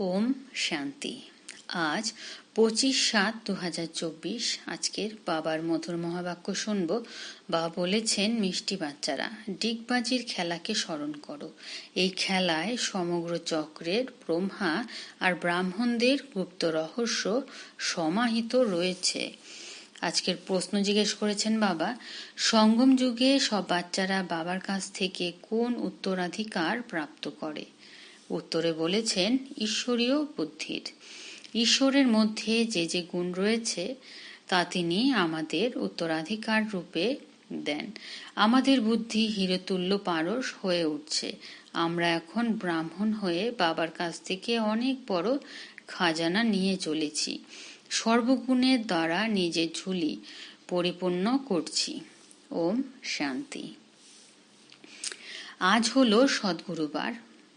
ওম শান্তি। আজ পঁচিশ সাত দু হাজার চব্বিশ, আজকের বাবার মধুর মহাবাক্য শুনব। বা বলেছেন, মিষ্টি বাচ্চারা, ডিগবাজির খেলাকে স্মরণ করো। এই খেলায় সমগ্র চক্রের ব্রহ্মা আর ব্রাহ্মণদের গুপ্ত রহস্য সমাহিত রয়েছে। আজকের প্রশ্ন জিজ্ঞেস করেছেন বাবা, সঙ্গম যুগে সব বাচ্চারা বাবার কাছ থেকে কোন উত্তরাধিকার প্রাপ্ত করে? উত্তরে বলেছেন, ঈশ্বরীয় বুদ্ধির। ঈশ্বরের মধ্যে যে যে গুণ রয়েছে, তা তিনি আমাদের উত্তরাধিকার রূপে দেন। আমাদের বুদ্ধি হিরতুল্য পারস হয়ে উঠছে। আমরা এখন ব্রাহ্মণ হয়ে বাবার কাছ থেকে অনেক বড় খাজানা নিয়ে চলেছি। সর্বগুণের দ্বারা নিজের ঝুলি পরিপূর্ণ করছি। ওম শান্তি। আজ হলো সদ্গুরুবার।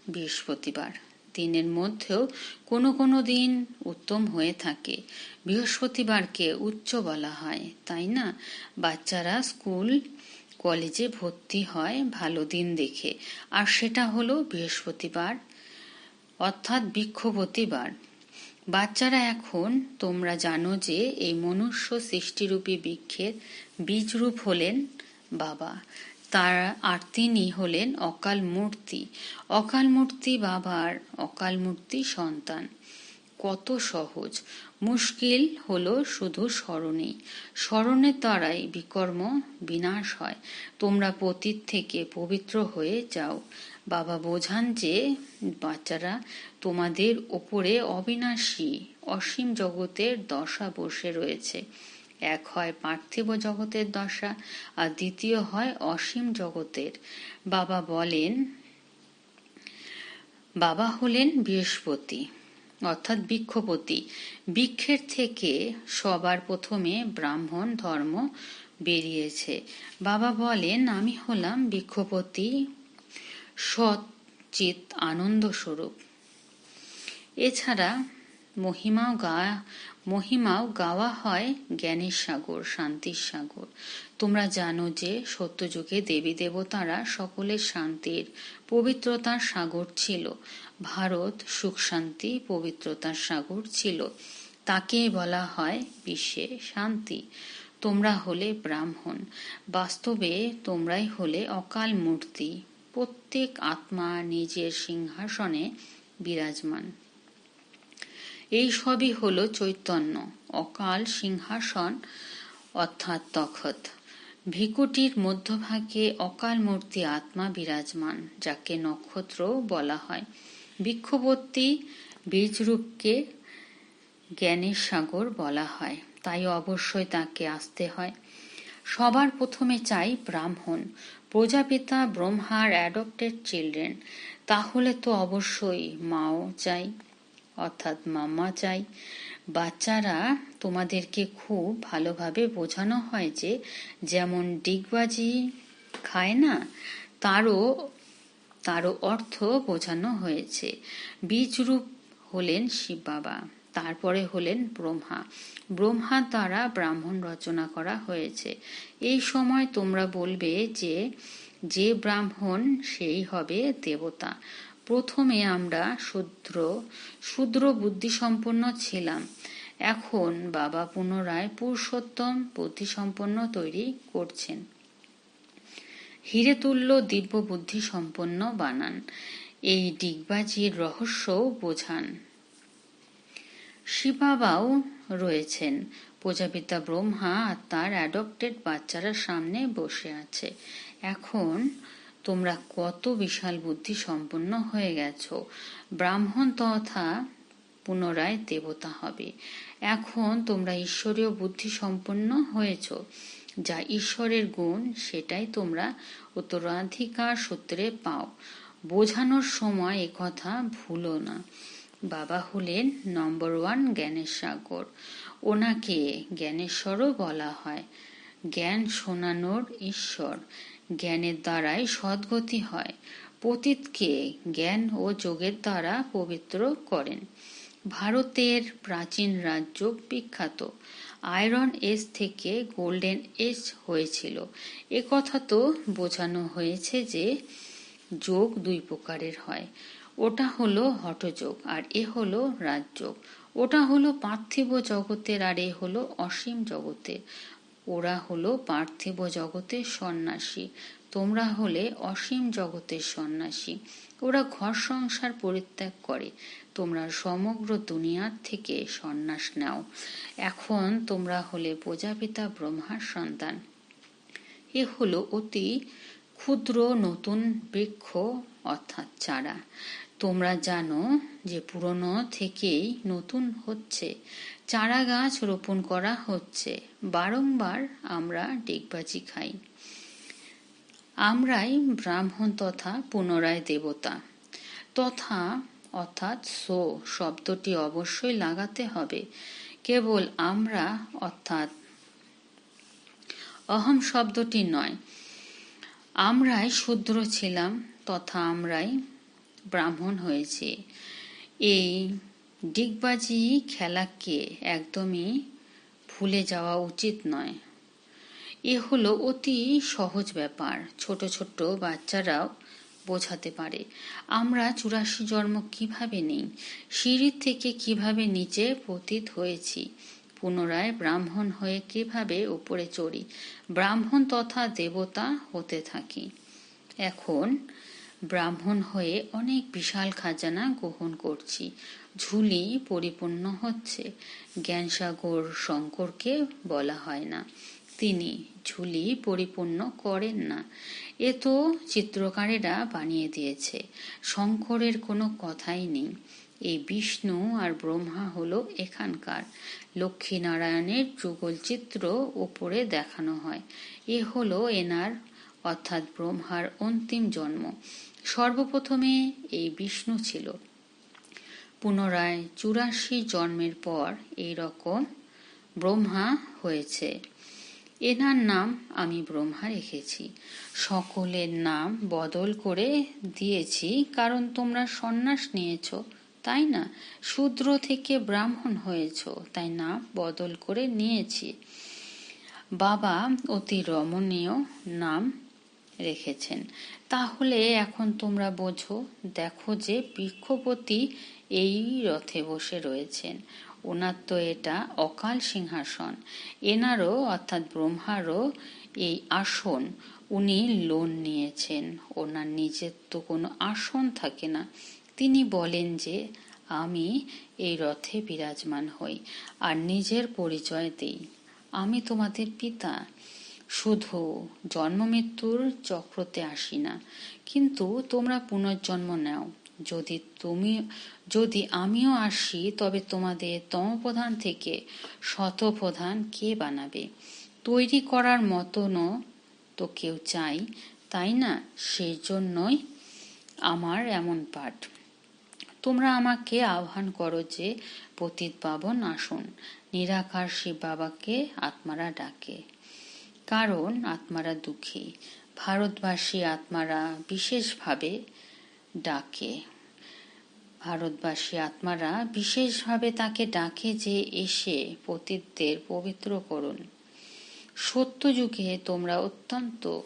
বৃহস্পতিবার। দিনের মধ্যেও কোনো কোনো দিন উত্তম হয়ে থাকে। বৃহস্পতিবারকে উচ্চ বলা হয়, তাই না? বাচ্চারা স্কুল, কলেজে ভর্তি হয়, ভালো দিন দেখে। আর সেটা হলো বৃহস্পতিবার, অর্থাৎ বিক্ষোভতিবার। বাচ্চারা এখন, তোমরা জানো যে, এই মনুষ্য সৃষ্টিরূপী বৃক্ষের বীজরূপ হলেন বাবা। তার আর তিনি হলেন অকাল মূর্তি। অকাল মূর্তি বাবার অকাল মূর্তি সন্তান। কত সহজ। মুশকিল হলো শুধু স্মরণে। স্মরণের দ্বারাই বিকর্ম, বিনাশ হয়। তোমরা পতীত থেকে পবিত্র হয়ে যাও। বাবা বোঝান যে, বাচ্চারা, তোমাদের ওপরে অবিনাশী, অসীম জগতের দশা বসে রয়েছে। এক হয় পার্থিব জগতের দশা, আর দ্বিতীয় হয় অসীম জগতের। বাবা বলেন, বাবা হলেন বৃহস্পতি, অর্থাৎ বৃক্ষপতি। বৃক্ষের থেকে সবার প্রথমে ব্রাহ্মণ ধর্ম বেরিয়েছে। বাবা বলেন, আমি হলাম বৃক্ষপতি সৎ চিত আনন্দ স্বরূপ এছাড়া মহিমাও গা মহিমাও গাওয়া হয় জ্ঞানের সাগর, শান্তির সাগর। তোমরা জানো যে সত্যযুগে দেবী দেবতারা সকলের শান্তির পবিত্রতার সাগর ছিল। ভারত সুখ শান্তি, পবিত্রতার সাগর ছিল। তাকে বলা হয় বিশ্বে শান্তি। তোমরা হলে ব্রাহ্মণ। বাস্তবে তোমরাই হলে অকাল মূর্তি। প্রত্যেক আত্মা নিজের সিংহাসনে বিরাজমান। এই সবই হল চৈতন্য, অকাল সিংহাসন অর্থাৎ তখত। ভিকুটির মধ্যভাগে অকাল মূর্তি আত্মা বিরাজমান, যাকে নক্ষত্র বলা হয়। বৃক্ষবর্তী বীজরূপকে জ্ঞানের সাগর বলা হয়, তাই অবশ্যই তাকে আসতে হয়। সবার প্রথমে চাই ব্রাহ্মণ, প্রজাপিতা ব্রহ্মার অ্যাডপ্টেড চিলড্রেন তাহলে তো অবশ্যই মাও চাই। অর্থাৎ মাম্মা চাই। বাচ্চারা তোমাদেরকে খুব ভালোভাবে বোঝানো হয় যে, যেমন ডিগবাজি খায় না, তারও তারও অর্থ বোঝানো হয়েছে। বীজরূপ হলেন শিব বাবা, তারপরে হলেন ব্রহ্মা। ব্রহ্মা দ্বারা ব্রাহ্মণ রচনা করা হয়েছে। এই সময় তোমরা বলবে যে যে ব্রাহ্মণ সেই হবে দেবতা। প্রথমে আমরা শূদ্র শূদ্র বুদ্ধিসম্পন্ন ছিলাম। এখন বাবা পুনরায় পুরুষোত্তম বুদ্ধিসম্পন্ন তৈরি করছেন। হিরেতুল্য দিব্য বুদ্ধি সম্পন্ন বানান। এই ডিগবাজির রহস্যও বোঝান। শিবাবাও রয়েছেন। প্রজাপিতা ব্রহ্মা আর তার অ্যাডপ্টেড বাচ্চারা সামনে বসে আছে। এখন তোমরা কত বিশাল বুদ্ধি সম্পন্ন হয়ে গেছ। ব্রাহ্মণ তথা পুনরায় দেবতা হবে। এখন তোমরা ঈশ্বরীয় বুদ্ধি সম্পন্ন হয়েছ। যা ঈশ্বরের গুণ, সেটাই তোমরা উত্তরাধিকার সূত্রে পাও। বোঝানোর সময় কথা ভুলো না। বাবা হলেন নম্বর ওয়ান জ্ঞানের সাগর ওনাকে জ্ঞানেশ্বরও বলা হয়। জ্ঞান শোনানোর ঈশ্বর। জ্ঞানের দ্বারাই সদ্গতি হয়। পতীতকে জ্ঞান ও যোগের দ্বারা পবিত্র করেন। ভারতের প্রাচীন রাজ্য বিখ্যাত। আয়রন এজ থেকে গোল্ডেন এজ হয়েছিল। কথা তো বোঝানো হয়েছে যে যোগ দুই প্রকারের হয়। ওটা হলো হঠযোগ আর এ হলো রাজযোগ। ওটা হলো পার্থিব জগতের আর এ হলো অসীম জগতের। ওরা হলো পার্থিব জগতের সন্ন্যাসী, তোমরা হলে অসীম জগতের সন্ন্যাসী। ওরা ঘর সংসার পরিত্যাগ করে, তোমরা সমগ্র দুনিয়ার থেকে সন্ন্যাস নাও। এখন তোমরা হলে প্রজাপিতা ব্রহ্মার সন্তান। এ হলো অতি ক্ষুদ্র নতুন বৃক্ষ অর্থাৎ চারা। তোমরা জানো যে পুরনো থেকেই নতুন হচ্ছে। চারা গাছ রোপণ করা হচ্ছে। বারংবার আমরা ডেকবাজি খাই। আমরাই ব্রাহ্মণ তথা পুনরায় দেবতা। তথা অর্থাৎ সো শব্দটি অবশ্যই লাগাতে হবে। কেবল আমরা অর্থাৎ অহম শব্দটি নয়। আমরাই শূদ্র ছিলাম তথা আমরাই ব্রাহ্মণ হয়েছে। এই ডিগবাজি খেলাকে একদমই ভুলে যাওয়া উচিত নয়। এ হলো অতি সহজ ব্যাপার, ছোট ছোট বাচ্চারাও বোঝাতে পারে। আমরা চুরাশি জন্ম কীভাবে নেই, সিঁড়ির থেকে কীভাবে নিচে পতিত হয়েছি, পুনরায় ব্রাহ্মণ হয়ে কীভাবে উপরে চড়ি, ব্রাহ্মণ তথা দেবতা হতে থাকি। এখন ব্রাহ্মণ হয়ে অনেক বিশাল খাজানা গ্রহণ করছি ঝুলি পরিপূর্ণ হচ্ছে। জ্ঞানসাগর শঙ্করকে বলা হয় না। তিনি ঝুলি পরিপূর্ণ করেন না। এ তো চিত্রকারেরা বানিয়ে দিয়েছে। শঙ্করের কোনো কথাই নেই। এই বিষ্ণু আর ব্রহ্মা হলো এখানকার। লক্ষ্মীনারায়ণের যুগল চিত্র ওপরে দেখানো হয়। এ হলো এনার, অর্থাৎ ব্রহ্মার অন্তিম জন্ম। সর্বপ্রথমে এই বিষ্ণু ছিল। পুনরায় চুরাশি জন্মের পর এই রকম ব্রহ্মা হয়েছে। এনার নাম আমি ব্রহ্মা রেখেছি। সকলের নাম বদল করে দিয়েছি, কারণ তোমরা সন্ন্যাস নিয়েছ, তাই না? শূদ্র থেকে ব্রাহ্মণ হয়েছ, তাই নাম বদল করে নিয়েছি। বাবা অতি রমণীয় নাম রেখেছেন। তাহলে এখন তোমরা বোঝো, দেখো যে বৃক্ষপতি এই রথে বসে রয়েছেন। ওনার তো এটা অকাল সিংহাসন। এনারও, অর্থাৎ ব্রহ্মারও এই আসন উনি লোন নিয়েছেন। ওনার নিজের তো কোনো আসন থাকে না। তিনি বলেন যে, আমি এই রথে বিরাজমান হই আর নিজের পরিচয় দেই। আমি তোমাদের পিতা। শুধু জন্ম মৃত্যুর চক্রতে আসি না। কিন্তু তোমরা পুনর্জন্ম নাও। যদি তুমি, যদি আমিও আসি, তবে তোমাদের তমপ্রধান থেকে শতপ্রধান কে বানাবে? তৈরি করার মতনও তো কেউ চাই, তাই না? সেই জন্যই আমার এমন পাঠ। তোমরা আমাকে আহ্বান করো যে, পতিত পাবন আসুন। নিরাকার শিব বাবাকে আত্মারা ডাকে। কারণ আত্মারা দুঃখী। ভারতবাসী আত্মারা বিশেষভাবে ডাকে। ভারতবাসী আত্মারা বিশেষভাবে তাকে ডাকে যে এসে পতিতদের পবিত্র করুন। সত্য যুগে তোমরা অত্যন্ত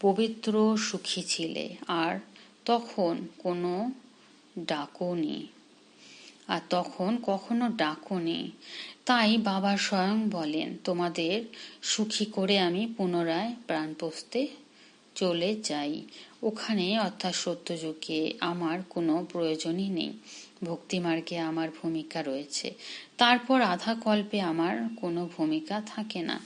পবিত্র সুখী ছিলে, আর তখন কোনো ডাকনি। আর তখন কখনো ডাকনি। তাই বাবা স্বয়ং বলেন, তোমাদের সুখী করে আমি পুনরায় প্রাণ পোষতে চলে যাই। ওখানে অর্থাৎ সত্যযুগে আমার কোনো প্রয়োজনই নেই। ভক্তিমার্গে আমার ভূমিকা রয়েছে। তারপর আধা কল্পে আমার কোনো ভূমিকা থাকে না।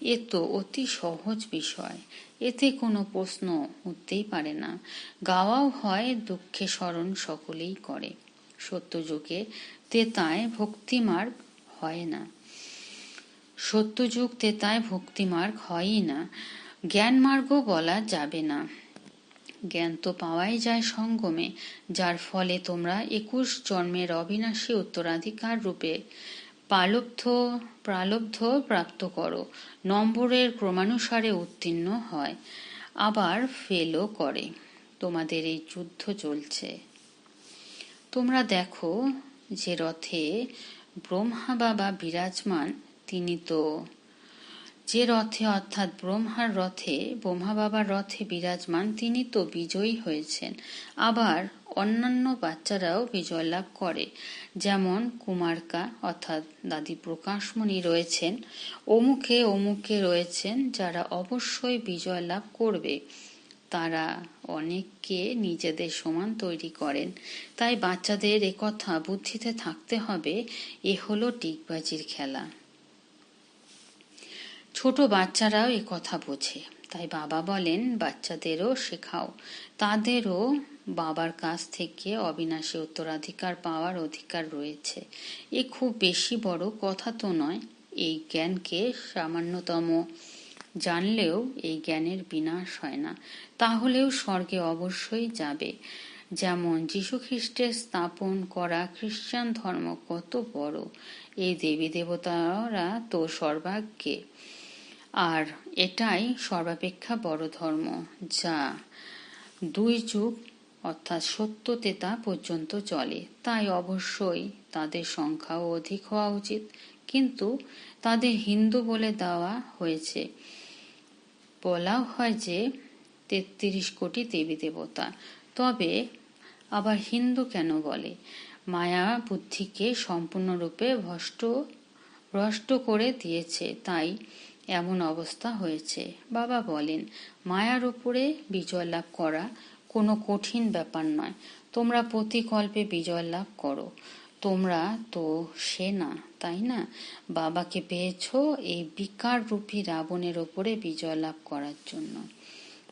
এ তো অতি সহজ বিষয়। এতে কোনো প্রশ্ন উঠতেই পারে না। গাওয়াও হয়, দুঃখে স্মরণ সকলেই করে। সত্যযুগে তেতায় ভক্তিমার্গ হয় না। সত্যযুগ তেতায় ভক্তিমার্গ হয়ই না। জ্ঞান মার্গ বলা যাবে না। জ্ঞান তো পাওয়াই যায় সঙ্গমে, যার ফলে তোমরা একুশ জন্মের অবিনাশী উত্তরাধিকার রূপে পালব্ধ, প্রালব্ধ প্রাপ্ত করো। নম্বরের ক্রমানুসারে উত্তীর্ণ হয়, আবার ফেলও করে। তোমাদের এই যুদ্ধ চলছে। তোমরা দেখো যে রথে ব্রহ্মা বাবা বিরাজমান, তিনি তো যে রথে অর্থাৎ ব্রহ্মার রথে, ব্রহ্মা বাবার রথে বিরাজমান, তিনি তো বিজয়ী হয়েছেন। আবার অন্যান্য বাচ্চারাও বিজয় লাভ করে। যেমন কুমারকা, অর্থাৎ দাদি প্রকাশমণি রয়েছেন। অমুকে অমুকে রয়েছেন যারা অবশ্যই বিজয় লাভ করবে। তারা অনেককে নিজেদের সমান তৈরি করেন। তাই বাচ্চাদের একথা বুদ্ধিতে থাকতে হবে। এ হলো টিকবাজির খেলা। ছোট বাচ্চারাও এ কথা বোঝে। তাই বাবা বলেন, বাচ্চাদেরও শেখাও। তাদেরও বাবার কাছ থেকে অবিনাশী উত্তরাধিকার পাওয়ার অধিকার রয়েছে। এ খুব বেশি বড় কথা তো নয়। এই জ্ঞানকে সামান্যতম জানলেও এই জ্ঞানের বিনাশ হয় না। তাহলেও স্বর্গে অবশ্যই যাবে। যেমন খ্রিস্টের স্থাপন করা খ্রিস্টান ধর্ম কত বড়। এই দেবী দেবতারা তো সর্বাগ্যে। আর এটাই সর্বাপেক্ষা বড় ধর্ম, যা দুই যুগ অর্থাৎ সত্য তেতা পর্যন্ত চলে। তাই অবশ্যই তাদের সংখ্যাও অধিক হওয়া উচিত। কিন্তু তাদের হিন্দু বলে দেওয়া হয়েছে, বলাও হয় যে তেত্রিশ কোটি দেবী দেবতা। তবে আবার হিন্দু কেন বলে? মায়া বুদ্ধিকে সম্পূর্ণরূপে ভষ্ট ভ্রষ্ট করে দিয়েছে। তাই এমন অবস্থা হয়েছে। বাবা বলেন, মায়ার উপরে বিজয় লাভ করা কোনো কঠিন ব্যাপার নয়। তোমরা প্রতিকল্পে বিজয় লাভ করো। তোমরা তো সে না তাই না? বাবাকে পেয়েছ এই বিকার রূপী রাবণের ওপরে বিজয় লাভ করার জন্য।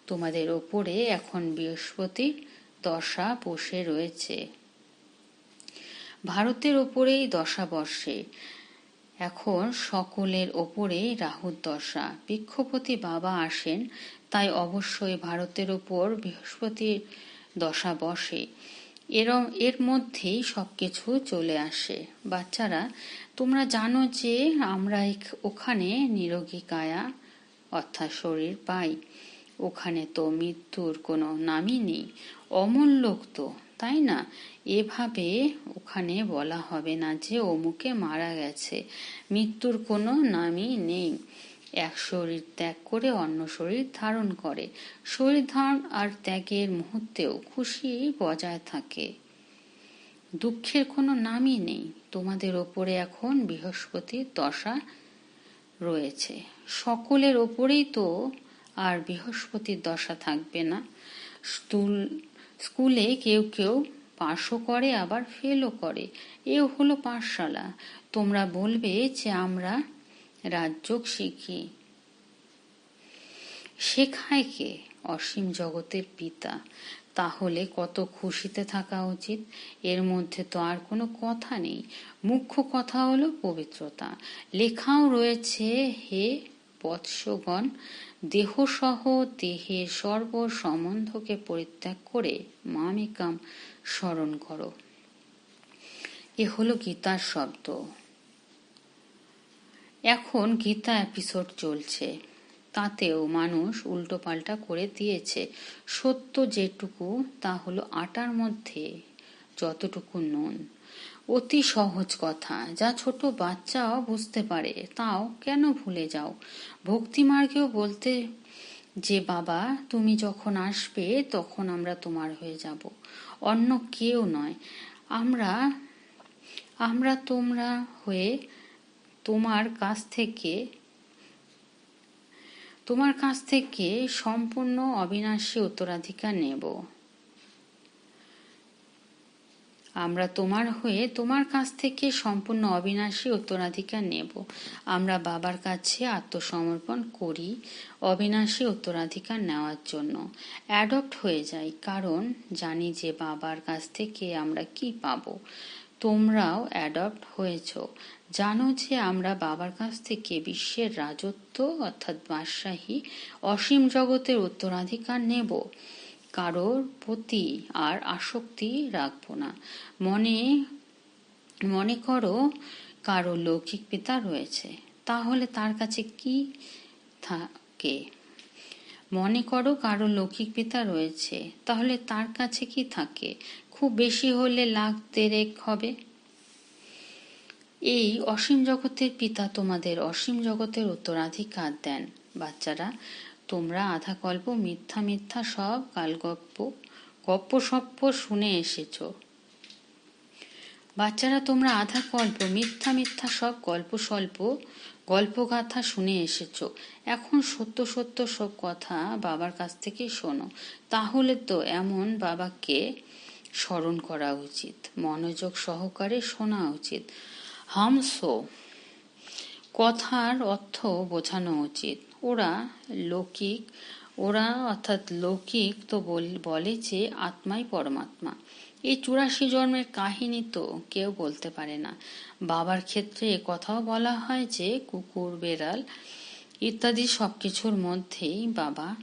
তোমাদের ওপরে এখন বৃহস্পতির দশা বসে রয়েছে। ভারতের ওপরেই দশা বর্ষে এখন সকলের ওপরে রাহুর দশা। বিক্ষপতি বাবা আসেন, তাই অবশ্যই ভারতের ওপর বৃহস্পতির দশা বসে। এরম, এর মধ্যেই সব কিছু চলে আসে। বাচ্চারা, তোমরা জানো যে আমরা ওখানে নিরোগী কায়া অর্থাৎ শরীর পাই। ওখানে তো মৃত্যুর কোনো নামই নেই। অমূল লোক তো। তাই না? এভাবে ওখানে বলা হবে না যে অমুকে মারা গেছে। মৃত্যুর কোনো নামই নেই। এক শরীর ত্যাগ করে অন্য শরীর ধারণ করে। শরীর ধারণ আর ত্যাগের মুহূর্তেও খুশি বজায় থাকে। দুঃখের কোনো নামই নেই। তোমাদের ওপরে এখন বৃহস্পতির দশা রয়েছে। সকলের ওপরেই তো আর বৃহস্পতির দশা থাকবে না। স্কুলে কেউ কেউ পাশও করে, আবার ফেলও করে। এও হলো পাঠশালা। তোমরা বলবে যে আমরা রাজযোগ শিখি। শেখায় কে? অসীম জগতের পিতা। তাহলে কত খুশিতে থাকা উচিত? এর মধ্যে তো আর কোনো কথা নেই। মুখ্য কথা হলো পবিত্রতা। লেখাও রয়েছে, হে বৎসগণ দেহসহ দেহের সর্ব সম্বন্ধকে পরিত্যাগ করে মামিকাম স্মরণ করো। এ হলো গীতার শব্দ। এখন গীতা এপিসোড চলছে। তাতেও মানুষ উল্টোপাল্টা করে দিয়েছে। সত্য যেটুকু, তা হলো আটার মধ্যে যতটুকু নুন। অতি সহজ কথা। যা ছোট বাচ্চাও বুঝতে পারে, তাও কেন ভুলে যাও? ভক্তিমার্গেও বলতে, যে বাবা, তুমি যখন আসবে, তখন আমরা তোমার হয়ে যাব। অন্য কেউ নয়। আমরা আমরা তোমরা হয়ে তোমার কাছ থেকে, তোমার কাছ থেকে সম্পূর্ণ অবিনাশী উত্তরাধিকার নেব। আমরা তোমার হয়ে তোমার কাছ থেকে সম্পূর্ণ অবিনাশী উত্তরাধিকার নেব। আমরা বাবার কাছে আত্মসমর্পণ করি অবিনাশী উত্তরাধিকার নেওয়ার জন্য। অ্যাডপ্ট হয়ে যাই, কারণ জানি যে বাবার কাছ থেকে আমরা কি পাব। তোমরাও অ্যাডপ্ট হয়েছ। জানো যে আমরা বাবার কাছ থেকে বিশ্বের রাজত্ব অর্থাৎ বাদশাহী অসীম জগতের উত্তরাধিকার নেব। কারোর প্রতি আর আসক্তি রাখব না। মনে মনে করো কারও লৌকিক পিতা রয়েছে, তাহলে তার কাছে কি থাকে? মনে করো কারও লৌকিক পিতা রয়েছে, তাহলে তার কাছে কি থাকে? খুব বেশি হলে লাখ দেড়েক হবে। এই অসীম জগতের পিতা তোমাদের অসীম জগতের উত্তরাধিকার দেন, বাচ্চারা। তোমরা আধা কল্প মিথ্যা মিথ্যা সব কালগপ্প, গপ্প সপ্প শুনে এসেছ। বাচ্চারা তোমরা আধা কল্প মিথ্যা মিথ্যা সব গল্প স্বল্প, গল্পগাথা শুনে এসেছ। এখন সত্য সত্য সব কথা বাবার কাছ থেকে শোনো। তাহলে তো এমন বাবাকে স্মরণ করা উচিত, মনোযোগ সহকারে শোনা উচিত। হামসো কথার অর্থ বোঝানো উচিত। ওরা লৌকিক, ওরা অর্থাৎ লৌকিক তো বলে যে আত্মাই পরমাত্মা। এই চুরাশি জন্মের কাহিনী তো কেউ বলতে পারে না। বাবার ক্ষেত্রে কথাও বলা হয় যে কুকুর, বেড়াল ইত্যাদি সব কিছুর মধ্যেই বাবা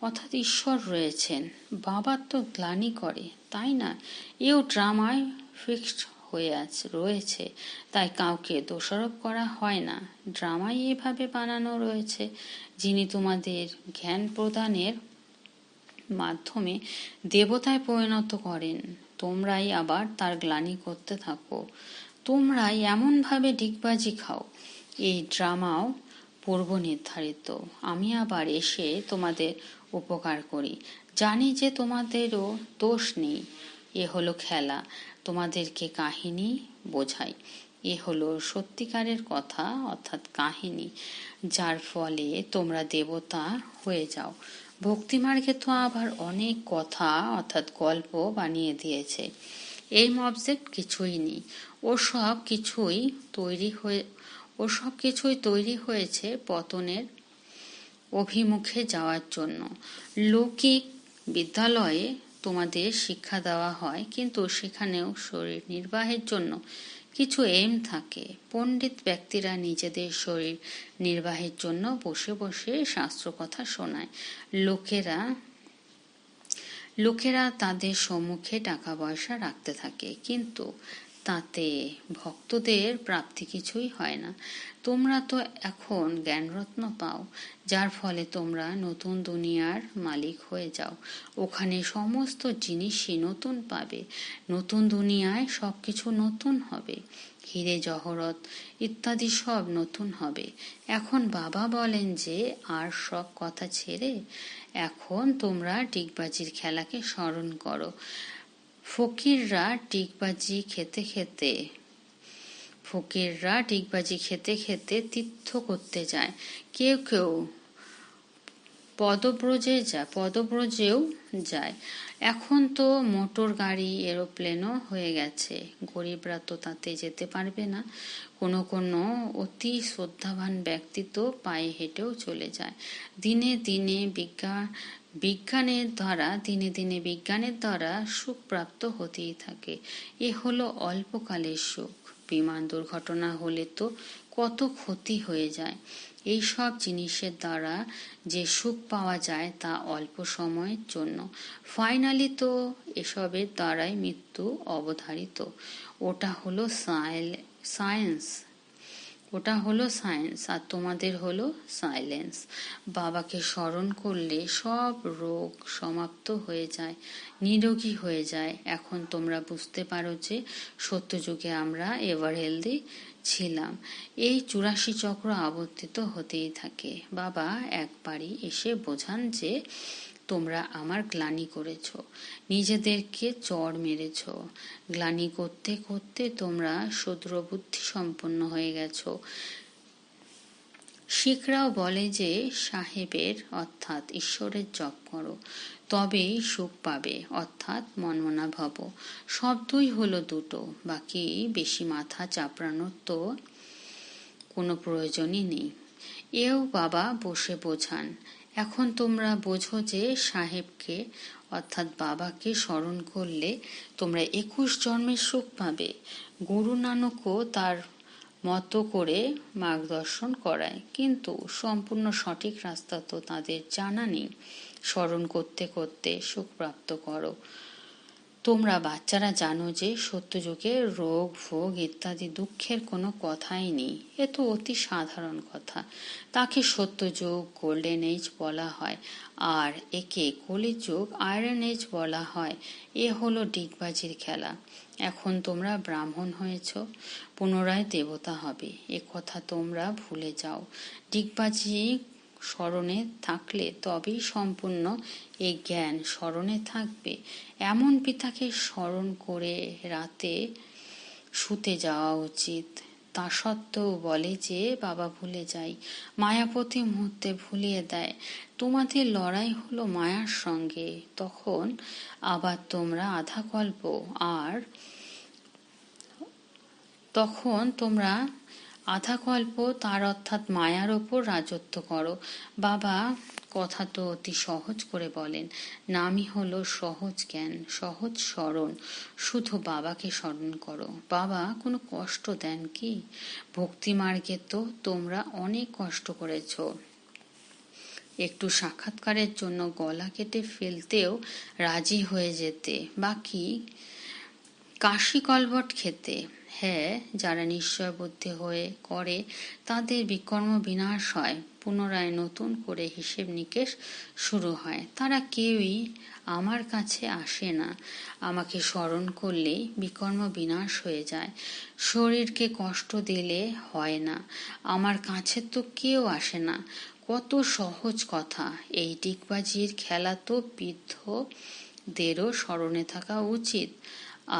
অর্থাৎ ঈশ্বর রয়েছেন। বাবার তো গ্লানি করে, তাই না? এও ড্রামায় ফিক্সড হয়ে আছে রয়েছে, তাই কাউকে দোষারোপ করা হয় না। ড্রামাই এভাবে বানানো রয়েছে, যিনি তোমাদের জ্ঞান প্রদানের মাধ্যমে দেবতায় পরিণত করেন। তোমরাই আবার তার গ্লানি করতে থাকো। তোমরাই এমনভাবে ডিগবাজি খাও। এই ড্রামাও পূর্ব নির্ধারিত। আমি আবার এসে তোমাদের উপকার করি। জানি যে তোমাদেরও দোষ নেই। এ হলো খেলা। তোমাদেরকে কাহিনী বোঝাই। এ হলো সত্যিকারের কথা, অর্থাৎ কাহিনী, যার ফলে তোমরা দেবতা হয়ে যাও। ভক্তিমার্গে তো আবার অনেক কথা, অর্থাৎ গল্প বানিয়ে দিয়েছে। এই অবজেক্ট কিছুই নেই। ও সব কিছুই তৈরি হয়ে, ও সব কিছুই তৈরি হয়েছে পতনের অভিমুখে যাওয়ার জন্য। লৌকিক বিদ্যালয়ে তোমাদের শিক্ষা দেওয়া হয়, কিন্তু সেখানেও শরীর নির্বাহের জন্য কিছু এম থাকে। পণ্ডিত ব্যক্তিরা নিজেদের শরীর নির্বাহের জন্য বসে বসে শাস্ত্র কথা শোনায়। লোকেরা লোকেরা তাদের সম্মুখে টাকা পয়সা রাখতে থাকে, কিন্তু তাতে ভক্তদের প্রাপ্তি কিছুই হয় না। তোমরা তো এখন জ্ঞানরত্ন পাও, যার ফলে তোমরা নতুন দুনিয়ার মালিক হয়ে যাও। ওখানে সমস্ত জিনিসই নতুন পাবে, নতুন দুনিয়ায় সব কিছু নতুন হবে, হিরে জহরত ইত্যাদি সব নতুন হবে। এখন বাবা বলেন যে, আর সব কথা ছেড়ে এখন তোমরা ডিগবাজির খেলাকে স্মরণ করো। ফকিররা টিকবাজি খেতে খেতে, ফকিররা ডিগবাজি খেতে খেতে তীর্থ করতে যায়। কেউ কেউ পদব্রজে যায়, পদব্রজেও যায়। এখন তো মোটর গাড়ি, এরোপ্লেনও হয়ে গেছে। গরিবরা তো তাতে যেতে পারবে না। কোনো কোনো অতি শ্রদ্ধাবান ব্যক্তি তো পায়ে হেঁটেও চলে যায়। দিনে দিনে বিজ্ঞান বিজ্ঞানের দ্বারা, দিনে দিনে বিজ্ঞানের দ্বারা সুখ প্রাপ্ত হতেই থাকে। এ হলো অল্পকালের সুখ। বিমান দুর্ঘটনা হলে তো কত ক্ষতি হয়ে যায়। এই সব জিনিসের দ্বারা যে সুখ পাওয়া যায় তা অল্প সময়ের জন্য। ফাইনালি তো এসবের দ্বারাই মৃত্যু অবধারিত। ওটা হলো সায়েন্স। ওটা হলো সায়েন্স আর তোমাদের হলো সাইলেন্স। বাবাকে স্মরণ করলে সব রোগ সমাপ্ত হয়ে যায়, নিরোগী হয়ে যায়। এখন তোমরা বুঝতে পারো যে সত্যযুগে আমরা এভার হেলদি ছিলাম। এই চুরাশি চক্র আবর্তিত হতেই থাকে। বাবা একবারই এসে বোঝান যে তোমরা আমার গ্লানি করেছ, নিজেদেরকে চর মেরেছ। গ্লানি করতে করতে তোমরা শত্রু বুদ্ধি সম্পন্ন হয়ে গেছ। শিখরাও বলে যে, সাহেবের অর্থাৎ ঈশ্বরের জপ করো, তবেই সুখ পাবে, অর্থাৎ মনমনা ভব। শব্দই হলো দুটো, বাকি বেশি মাথা চাপড়ানোর তো কোনো প্রয়োজনই নেই। এও বাবা বসে বোঝান এখন তোমরা বোঝো যে সাহেবকে, অর্থাৎ বাবাকে স্মরণ করলে তোমরা একুশ জন্মের সুখ পাবে। গুরু নানকও তার মতো করে মার্গদর্শন করায়। কিন্তু সম্পূর্ণ সঠিক রাস্তা তো তাদের জানা নেই। স্মরণ করতে করতে সুখ প্রাপ্ত করো। তোমরা বাচ্চারা জানো যে সত্যযুগে রোগ, ভোগ ইত্যাদি দুঃখের কোনো কথাই নেই। এ তো অতি সাধারণ কথা। তাকে সত্যযুগ গোল্ডেন এজ বলা হয়। আর একে কলিযুগ আয়রন এজ বলা হয়। এ হলো ডিগবাজির খেলা। এখন তোমরা ব্রাহ্মণ হয়েছ, পুনরায় দেবতা হবে। এ কথা তোমরা ভুলে যাও। ডিগবাজি স্মরণে থাকলে তবেই সম্পূর্ণ এই জ্ঞান স্মরণে থাকবে। এমন পিতাকে স্মরণ করে রাতে শুতে যাওয়া উচিত। তা সত্ত্বেও বলে যে, বাবা ভুলে যাই মায়া প্রতি মুহূর্তে ভুলিয়ে দেয়। তোমাদের লড়াই হলো মায়ার সঙ্গে। তখন আবার তোমরা আধা গল্প আর তখন তোমরা আধা কল্প তার অর্থাৎ মায়ার ওপর রাজত্ব করো। বাবা কথা তো অতি সহজ করে বলেন, নামই হলো সহজ জ্ঞান, সহজ স্মরণ। শুধু বাবাকে স্মরণ করো। বাবা কোনো কষ্ট দেন কি? ভক্তি মার্গে তো তোমরা অনেক কষ্ট করেছ। একটু সাক্ষাৎকারের জন্য গলা কেটে ফেলতেও রাজি হয়ে যেতে। বাকি কাশি কলবট খেতে। হ্যাঁ যারা নিশ্চয় বুদ্ধি হয়ে করে, তাদের বিকর্ম বিনাশ হয়। পুনরায় নতুন করে হিসেব নিকেশ শুরু হয়। তারা কেউই আমার কাছে আসে না। আমাকে স্মরণ করলে বিকর্ম বিনাশ হয়ে যায়। শরীরকে কষ্ট দিলে হয় না। আমার কাছে তো কেউ আসে না। কত সহজ কথা। এই ডিগবাজির খেলা তো বৃদ্ধদেরও স্মরণে থাকা উচিত।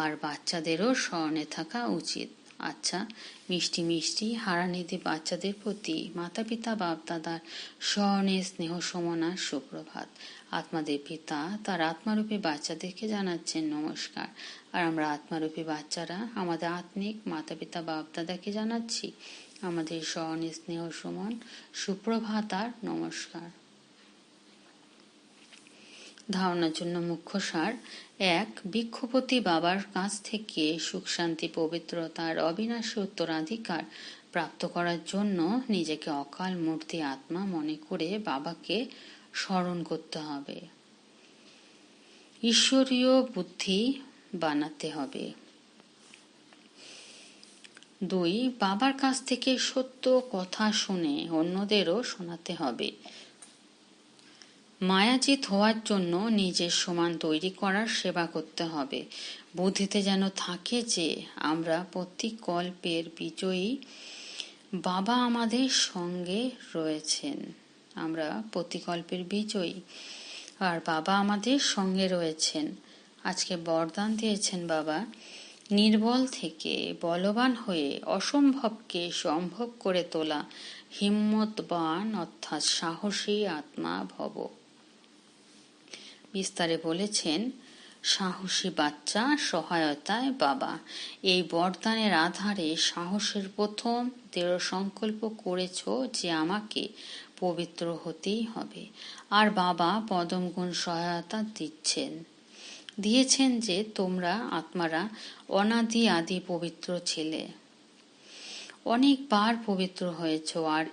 আর বাচ্চাদেরও স্মরণে থাকা উচিত। আচ্ছা মিষ্টি মিষ্টি হারানিধি বাচ্চাদের প্রতি মাতা পিতা বাপ দাদার স্মরণে স্নেহ সমনা সুপ্রভাত। আত্মাদের পিতা তার আত্মারূপী বাচ্চাদেরকে জানাচ্ছেন নমস্কার। আর আমরা আত্মারূপী বাচ্চারা আমাদের আত্মিক মাতা পিতা বাপ দাদাকে জানাচ্ছি, আমাদের স্মরণে স্নেহ সমান, সুপ্রভাত আর নমস্কার। ধারণার জন্য মুখ্য সার, এক, বিক্ষোপতি বাবার কাছ থেকে সুখ, শান্তি পবিত্রতার অবিনাশী উত্তরাধিকার প্রাপ্ত করার জন্য নিজেকে অকাল মূর্তি আত্মা মনে করে বাবাকে স্মরণ করতে হবে। ঈশ্বরীয় বুদ্ধি বানাতে হবে। দুই, বাবার কাছ থেকে সত্য কথা শুনে অন্যদেরও শোনাতে হবে। মায়াজিত হওয়ার জন্য নিজের সমান তৈরি করার সেবা করতে হবে। বুদ্ধিতে যেন থাকে যে, আমরা প্রতি কল্পের বিজয়ী বাবা আমাদের সঙ্গে রয়েছেন। আমরা প্রতিকল্পের বিজয়ী আর বাবা আমাদের সঙ্গে রয়েছেন। আজকে বরদান দিয়েছেন বাবা। নির্বল থেকে বলবান হয়ে অসম্ভবকে সম্ভব করে তোলা হিম্মতবান অর্থাৎ সাহসী আত্মা ভব। বিস্তারে বলেছেন, সাহসী বাচ্চা, সহায়তায় বাবা। এই বরদানের আধারে সাহসের প্রথম দৃঢ় সংকল্প করেছ যে আমাকে পবিত্র হতেই হবে। আর বাবা পদমগুণ সহায়তা দিচ্ছেন। দিয়েছেন যে তোমরা আত্মারা অনাদি আদি পবিত্র ছিলে। অনেকবার পবিত্র হয়েছ আর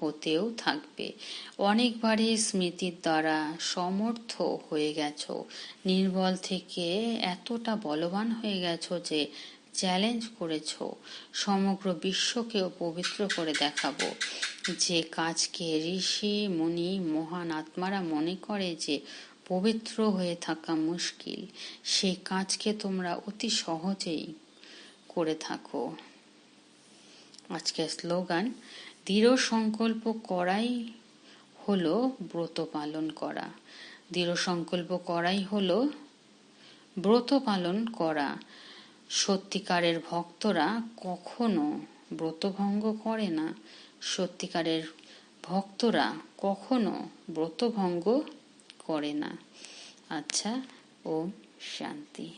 হতেও থাকবে। অনেকবারই স্মৃতির দ্বারা সমর্থ হয়ে গেছো। নির্বল থেকে এতটা বলবান হয়ে গেছো যে চ্যালেঞ্জ করেছ। সমগ্র বিশ্বকেও পবিত্র করে দেখাবো। যে কাজকে ঋষি, মুনি, মহান আত্মারা মনে করে যে পবিত্র হয়ে থাকা মুশকিল, সেই কাজকে তোমরা অতি সহজেই করে থাকো। আজকের স্লোগান দৃঢ় সংকল্প করাই হলো ব্রত পালন করা। দৃঢ় সংকল্প করাই হলো ব্রত পালন করা। সত্যিকারের ভক্তরা কখনো ব্রতভঙ্গ করে না। সত্যিকারের ভক্তরা কখনো ব্রতভঙ্গ করে না। আচ্ছা ও শান্তি।